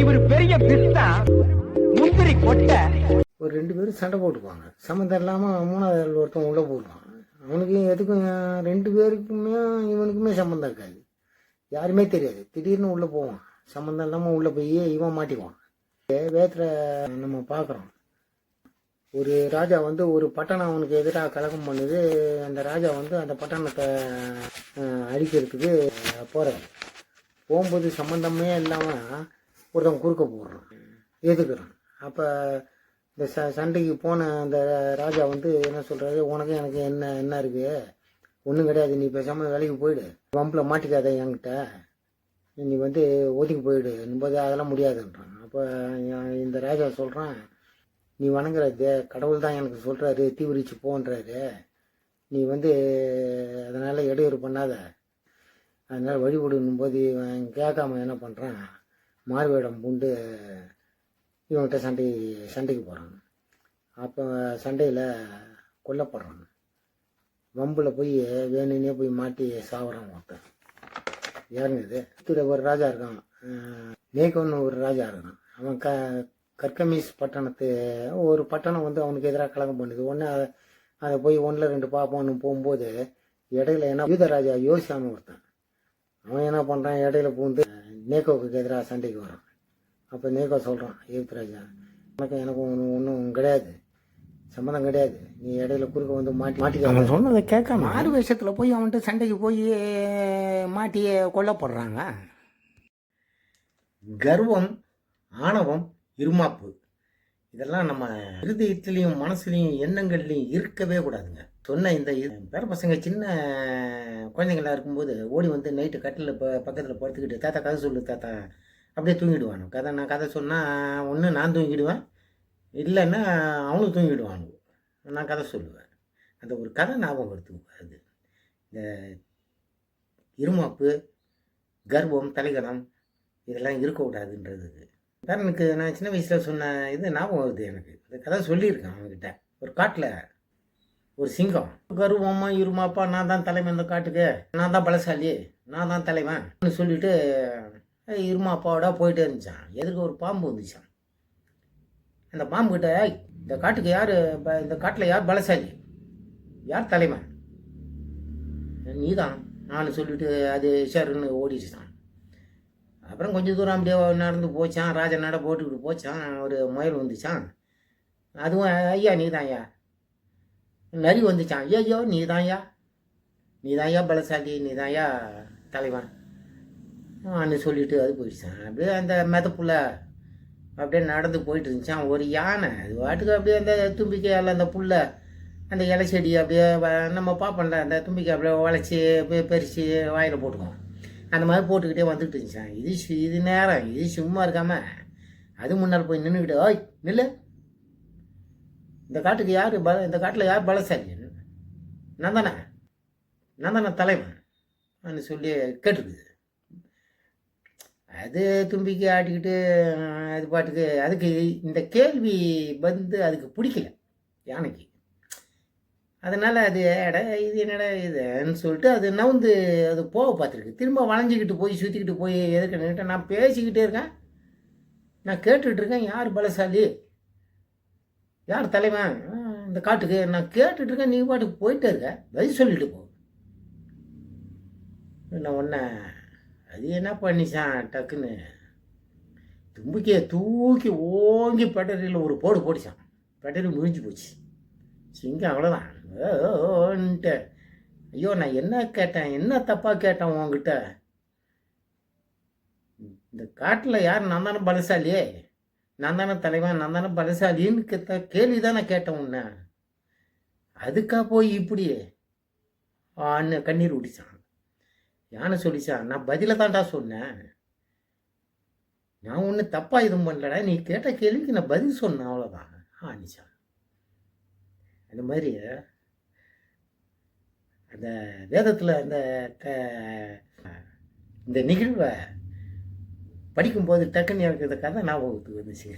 இவர் பெரிய பிஸ்தா முந்திரி கொட்டை. ஒரு ரெண்டு பேரும் சண்டை போட்டுக்குவாங்க. சம்மந்தம் இல்லாமல் மூணாவது ஆள் ஒருத்தன் உள்ளே போடுவான் அவனுக்கு எதுக்கும் ரெண்டு பேருக்குமே இவனுக்குமே சம்மந்தம் இருக்காது. யாருமே தெரியாது. திடீர்னு உள்ளே போவான். சம்மந்தம் இல்லாமல் உள்ளே போய் இவன் மாட்டிக்குவான். வேத்துல நம்ம பார்க்குறோம் ஒரு ராஜா வந்து ஒரு பட்டணம் அவனுக்கு எதிராக கலகம் பண்ணுது. அந்த ராஜா வந்து அந்த பட்டணத்தை அழிக்கிறதுக்கு போகிறார் போகும்போது சம்மந்தமே இல்லாமல் ஒருத்தன் குறுக்க போடுறான். எதுக்குறான் அப்போ இந்த ச சண்டைக்கு போன அந்த ராஜா வந்து என்ன சொல்கிறாரு உனக்கு எனக்கு என்ன என்ன இருக்குது ஒன்றும் கிடையாது. நீ பேசாமல் வேலைக்கு போயிடு. வம்பில் மாட்டிக்காத என்கிட்ட. நீ வந்து ஒதுக்கி போயிடு. என்பது அதெல்லாம் முடியாதுன்றான். அப்போ இந்த ராஜா சொல்கிறான் நீ வணங்குற தே கடவுள் தான் எனக்கு சொல்கிறாரு தீவிரிச்சு போன்றாரு. நீ வந்து அதனால் இடையூறு பண்ணாத. அதனால் வழிபடணும் போது கேட்காம என்ன பண்ணுறான் மார்வேடம் பூண்டு இவன்கிட்ட சண்டை சண்டைக்கு போகிறான் அப்போ சண்டையில் கொல்லப்படுறான் வம்பில் போய் வேணுன்னே போய் மாட்டி சாவறான் ஒருத்தன். யாருங்க இது ஒரு ராஜா இருக்கான். மேகோன்னு ஒரு ராஜா இருக்கான். அவன் க கற்கமீஸ் பட்டணத்து ஒரு பட்டணம் வந்து அவனுக்கு எதிராக கலகம் பண்ணுது. ஒன்று அதை அதை போய் ஒன்றில் ரெண்டு பாப்பான்னு போகும்போது இடையில என்ன யூதராஜா யோசிச்சான்னு ஒருத்தன். அவன் என்ன பண்ணுறான் இடையில பூந்து நேகோவுக்கு எதிராக சண்டைக்கு வரான். அப்போ நேகோ சொல்கிறான் யூத்ராஜா உனக்கு எனக்கு ஒன்றும் ஒன்றும் கிடையாது. சம்மந்தம் கிடையாது. நீ இடையில குறுக்க வந்து மாட்டி மாட்டி அவன் சொன்னதை கேட்காம. ஆறு வருஷத்தில் போய் அவன்கிட்ட சண்டைக்கு போய் மாட்டி கொல்லப்படுறாங்க. கர்வம் ஆணவம் இருமாப்பு. இதெல்லாம் நம்ம இருதயத்திலையும் மனசுலையும் எண்ணங்கள்லையும் இருக்கவே கூடாதுங்க. சொன்ன இந்த பேர பசங்க சின்ன குழந்தைங்களா இருக்கும்போது ஓடி வந்து நைட்டு கட்டில் இப்போ பக்கத்தில் படுத்துக்கிட்டு தாத்தா கதை சொல்லு தாத்தா. அப்படியே தூங்கிடுவானு கதை நான் கதை சொன்னால் ஒன்று நான் தூங்கிடுவேன். இல்லைன்னா அவனும் தூங்கிடுவானு நான் கதை சொல்லுவேன். அந்த ஒரு கதை ஞாபகம் எடுத்துக்கு அது. இந்த இருமாப்பு கர்வம் தலைகணம் இதெல்லாம் இருக்கக்கூடாதுன்றது பேரனுக்கு நான் சின்ன வயசில் சொன்ன இது ஞாபகம் வருது எனக்கு. இந்த கதை சொல்லியிருக்கேன் அவங்கக்கிட்ட ஒரு காட்டில் ஒரு சிங்கம். கருவமா இருமாப்பா நான் தான் தலைவன் இந்த காட்டுக்கு. நான் தான் பலசாலி நான் தான் தலைவன் சொல்லிட்டு இருமா இருமாப்பாவோட போயிட்டே இருந்துச்சான் எதுக்கு ஒரு பாம்பு வந்துச்சான் அந்த பாம்பு கிட்ட இந்த காட்டுக்கு யார் இந்த காட்டில் யார் பலசாலி? யார் தலைவன்? நீ தான் நான் சொல்லிட்டு அது ஷருன்னு ஓடிடுச்சான் அப்புறம் கொஞ்சம் தூரம் அப்படியே நடந்து போச்சான் ராஜா நட போட்டுக்கிட்டு போச்சான் ஒரு முயல் வந்துச்சான். அதுவும் ஐயா நீ ஐயா. நரி வந்துச்சான். ஐயோ நீ தான்யா நீ தான்யா பலசாலி. நீ தான்யா தலைவன். ஆன்னு சொல்லிட்டு அது போயிடுச்சான். அப்படியே அந்த மெதப்புல அப்படியே நடந்து போயிட்டு இருந்துச்சான். ஒரு யானை. அது வாட்டுக்கு அப்படியே அந்த தும்பிக்கையால் அந்த புல்லை அந்த இலை செடி அப்படியே நம்ம பார்ப்போம்ல அந்த தும்பிக்கை அப்படியே உழைச்சி அப்படியே பறித்து வாயில் போட்டுக்குவோம் அந்த மாதிரி போட்டுக்கிட்டே வந்துட்டு இருந்துச்சான் இது இது நேரம். இது சும்மா இருக்காமல் அது முன்னால் போய் நின்றுக்கிட்டு ஓய் நில்லு. இந்த காட்டுக்கு யார் பல இந்த காட்டில் யார் பலசாலி? நான் தானே? நான் தானே தலைவன்? சொல்லி கேட்டுருக்குது அது தும்பிக்கு ஆட்டிக்கிட்டு அது பாட்டுக்கு அதுக்கு இந்த கேள்வி வந்து அதுக்கு பிடிக்கல. யானைக்கு. அதனால் அது எடா இது என்னடா இதுன்னு சொல்லிட்டு அது நவுந்து அது போக பார்த்துருக்கு. திரும்ப வளைஞ்சிக்கிட்டு போய் சுற்றிக்கிட்டு போய் எதுக்கு நின்னுட்டு நான் பேசிக்கிட்டே இருக்கேன். நான் கேட்டுட்டு இருக்கேன் யார் பலசாலி? யார் தலைவன்? இந்த காட்டுக்கு. நான் கேட்டுட்டு இருக்கேன் நீ பாட்டுக்கு போயிட்டே இருக்க. பதில் சொல்லிட்டு போ. என்ன ஒன்ன அது என்ன பண்ணிச்சான் டக்குன்னு. தும்பிக்கையை தூக்கி ஓங்கி பட்டறையில் ஒரு போடு போட்டுச்சான். பட்டறை முடிஞ்சு போச்சு. சிங்கம் அவ்வளோதான் ஓன்ட்டு. ஐயோ நான் என்ன கேட்டேன்? என்ன தப்பாக கேட்டேன் உங்ககிட்ட இந்த காட்டில் யார் நான் தானே பலசாலியே? நான் தானே தலைவன் நான் தானே பலசாலின்னு கேட்ட கேள்வி தானே கேட்டேன் உன்ன. அதுக்கா போய் இப்படியே? ஆன்னு கண்ணீர் விடிச்சான் யானை சொல்லிச்சான் நான் பதில தான்டா சொன்னேன். நான் ஒன்றும் தப்பாக எதுவும் பண்ணலடா. நீ கேட்ட கேள்விக்கு நான் பதில் சொன்னேன் அவ்வளோதான் ஆனிச்சான். அந்த மாதிரி அந்த வேதத்தில் அந்த க- இந்த நிகழ்வை படிக்கும்போது டக்குன்னு எனக்கு இந்த கதை ஞாபகத்துக்கு வந்துச்சு.